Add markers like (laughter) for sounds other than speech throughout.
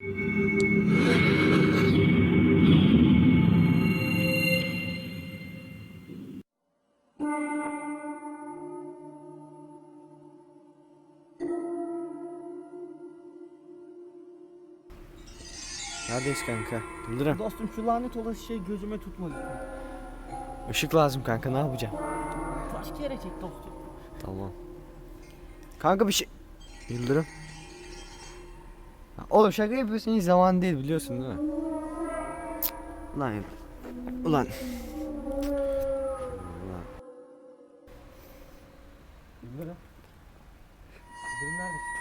Neredeyiz kanka? Yıldırım. Dostum şu lanet olası şey gözüme tutmadı. Işık lazım kanka ne yapacağım? Başka yere çek dostum. Tamam. Kanka bir şey... Yıldırım. Oğlum şaka yapıyorsun hiç zaman değil biliyorsun değil mi? Ulan ya- Ulan. Ulan. Yıldırım. Yıldırım neredesin?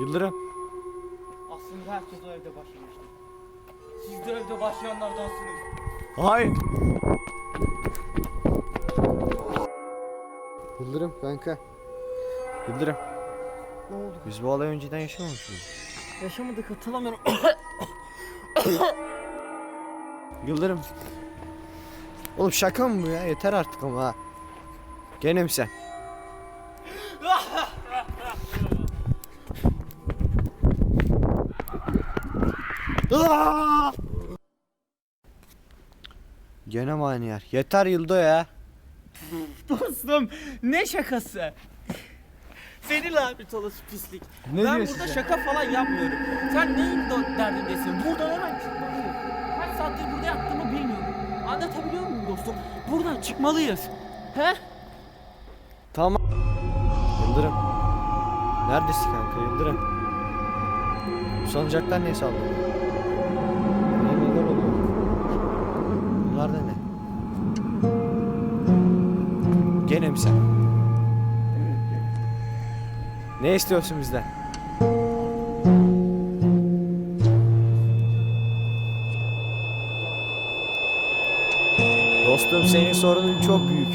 Yıldırım. Aslında herkes o evde başlamıştı. Siz de evde başlayanlardansınız. Hayır. Yıldırım kanka. Yıldırım. Ne oldu? Biz bu olayı önceden yaşamamış mıyız? Yaşamadık hatırlamıyorum. (coughs) Yıldırım. Oğlum şaka mı bu ya? Yeter artık ama ha. Gene mi sen? Aa! Gene mi aynı yer? Yeter Yıldo ya. Dostum ne şakası? Seni lanet olası pislik. Ne ben diyorsun burada sen? şaka falan yapmıyorum. Sen neyin do- derdindesin? Buradan hemen çıkmalıyız. Kaç saattir burada yattığımı bilmiyorum. Anlatabiliyor muyum dostum? Buradan çıkmalıyız. He? Tamam. Yıldırım. Neredesin kanka Yıldırım? Bu salıncaklar ne sallıyor? Ne neler oluyor? Bunlar da ne? Gene mi sen? Ne istiyorsun bizden? Dostum senin sorunun çok büyük.